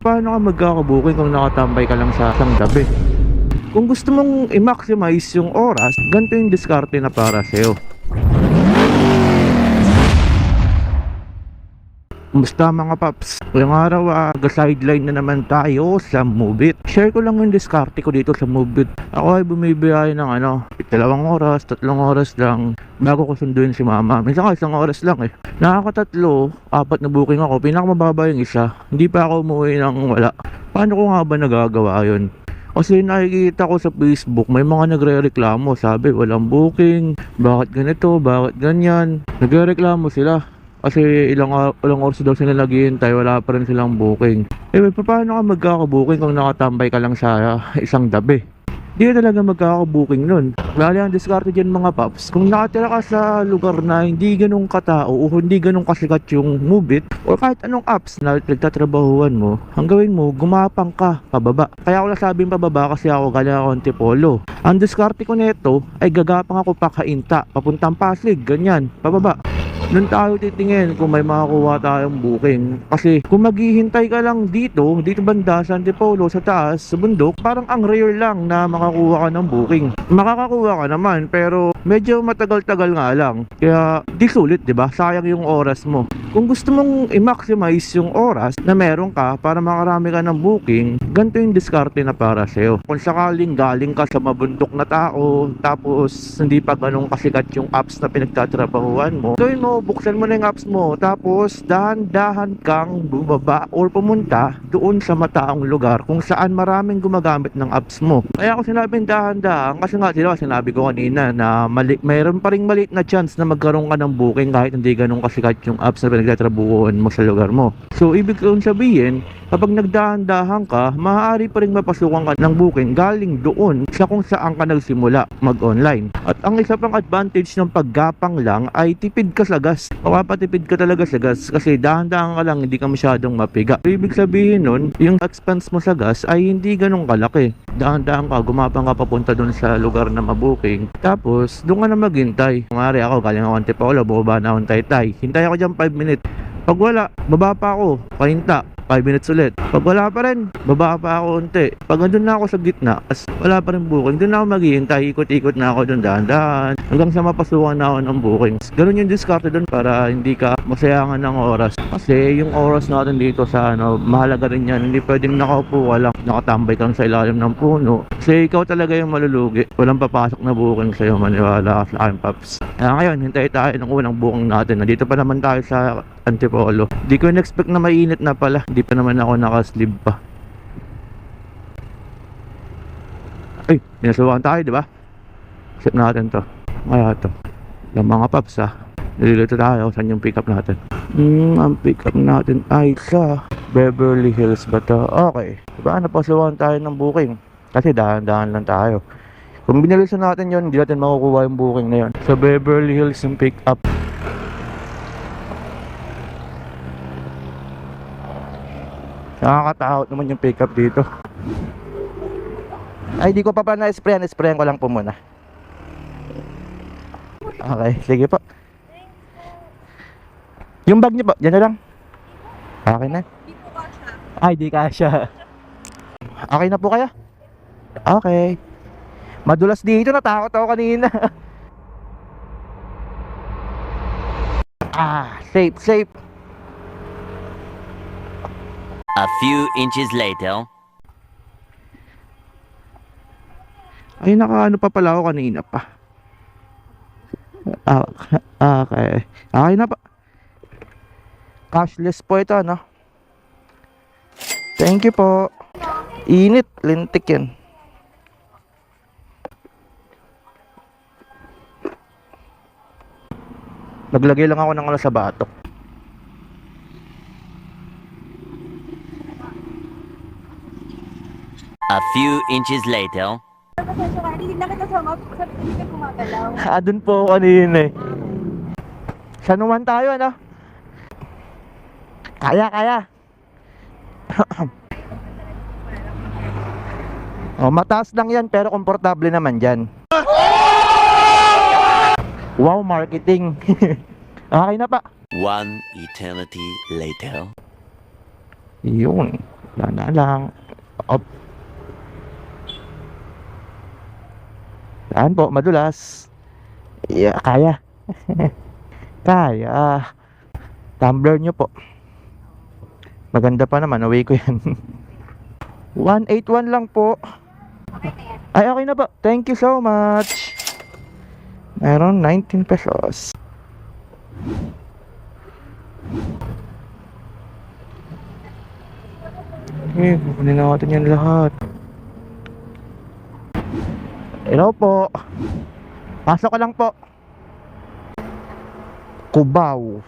Paano ka magkakabuking kung nakatambay ka lang sa isang gabi? Kung gusto mong i-maximize yung oras, ganito yung diskarte na para sa'yo. Kumusta mga paps? Ngayong araw, ah, sideline na naman tayo sa Move It. Share ko lang yung diskarte ko dito sa Move It. Ako ay bumibiyahe ng ano, dalawang oras, tatlong oras lang bago ko sunduin si mama. Minsan nga isang oras lang eh. Nakakatatlo, apat na booking ako. Pinakamababa yung isa. Hindi pa ako umuwi ng wala. Paano ko nga ba nagagawa yun? Kasi nakikita ko sa Facebook, may mga nagre-reklamo. Sabi, walang booking. Bakit ganito? Bakit ganyan? Nagre-reklamo sila. Kasi ilang, or- ilang oras daw sila naghihintay, wala pa rin silang booking. Eh, pa- paano ka magkaka-booking kung nakatambay ka lang sa isang gabi? Hindi ka talaga magkaka-booking nun. Lalo ang diskarte dyan mga paps. Kung nakatira ka sa lugar na hindi ganun katao o hindi ganun kasikat yung move it or kahit anong apps na nagtatrabahuan mo, ang gawin mo, gumapang ka pababa. Kaya ako nasabing pababa kasi ako galing ako Antipolo. Ang diskarte ko nito ay gagapang ako pakainta, papuntang Pasig, ganyan, pababa. Doon tayo titingin kung may makakuha tayong booking. Kasi kung maghihintay ka lang dito, dito banda sa Antipolo, sa taas, sa bundok, parang ang rare lang na makakuha ka ng booking. Makakakuha ka naman, pero medyo matagal-tagal nga lang. Kaya di sulit, di ba? Sayang yung oras mo. Kung gusto mong i-maximize yung oras na meron ka para makarami ka ng booking, ganito yung diskarte na para sa'yo. Kung sakaling galing ka sa mabundok na tao, tapos hindi pa ganun kasikat yung apps na pinagtatrabahuan mo, gawin mo, buksan mo na yung apps mo, tapos dahan-dahan kang bumaba or pumunta doon sa mataong lugar kung saan maraming gumagamit ng apps mo. Kaya ako sinabing dahan-dahan, kasi nga sinabi ko kanina na mali, mayroon pa rin maliit na chance na magkaroon ka ng booking kahit hindi ganun kasikat yung apps na pinagtatrabuhan mo sa lugar mo. So, ibig kong sabihin, kapag nagdahan-dahan ka, maaari pa rin mapasukan ka ng booking galing doon sa kung saan ka nagsimula mag-online. At ang isa pang advantage ng paggapang lang ay tipid ka sa gas. Mapapatipid ka talaga sa gas kasi dahan-dahan ka lang, hindi ka masyadong mapiga. Ibig sabihin nun, yung expense mo sa gas ay hindi ganun kalaki. Dahan-dahan ka, gumapang ka papunta doon sa lugar na mabooking. Tapos, doon ka na maghintay. Kumari ako, galing ako Antipolo, bumaba na akong Taytay. Hintay ako dyan 5 minutes. Pag wala, baba pa ako, pahinta, 5 minutes ulit. Pag wala pa rin, baba pa ako unti. Pag andun na ako sa gitna, as wala pa rin booking, doon na ako maghihintay, ikot-ikot na ako doon dahan-dahan, hanggang sa mapasukan na ako ng bookings. Ganun yung diskarte doon para hindi ka masayangan ng oras. Kasi yung oras natin dito sa ano, mahalaga rin yan. Hindi pwedeng nakaupo ka lang, nakatambay ka sa ilalim ng puno. Kasi ikaw talaga yung malulugi. Walang papasok na booking sa'yo, maniwala ka sa akin, Paps. Kaya ngayon, hintay tayo ng unang booking natin. Nandito pa naman tayo sa Antipolo. Di ko in-expect na mainit na pala. Di pa naman ako naka-sleeve pa. Ay, pinasukan tayo, di ba? Set natin to. Kaya to. Yung mga paps ha. Nililito tayo. Saan yung pick up natin? Hmm, ang pick up natin ay sa Beverly Hills ba to? Okay. Diba, napasukan tayo ng booking. Kasi dahan-dahan lang tayo. Kung binilisan natin yon, hindi natin makukuha yung booking na yon. Sa Beverly Hills yung pick up. Nakakatakot naman yung pick up dito. Ay, di ko pa pa na-sprayan. Sprayan ko lang po muna. Okay, sige po. Yung bag niyo po, dyan na lang. Okay na. Ay, di kasha. Okay na po kaya? Okay. Madulas dito, natakot ako kanina. ah, safe, safe. A few inches later. Ay, nakaano pa pala ako kanina pa. Ah, okay. Okay na pa. Cashless po ito, no? Thank you po. Init, lintik yan. Naglagay lang ako ng ano sa batok. A few inches later. Pasensya ka, hindi na kita sama. Sabi ko, hindi ka gumagalaw. Ah, dun po ako kanina eh. Sa naman tayo, ano? Kaya, kaya. oh, mataas lang yan, pero komportable naman dyan. Wow, marketing. okay na pa. One eternity later. Yun. Lana lang. Op. Saan po? Madulas. Yeah, kaya. kaya. Tumbler nyo po. Maganda pa naman. Away ko yan. 181 lang po. Ay, okay na po. Thank you so much. Meron 19 pesos. Okay, kukunin natin yan lahat. Hello po. Pasok ka lang po. Cubao.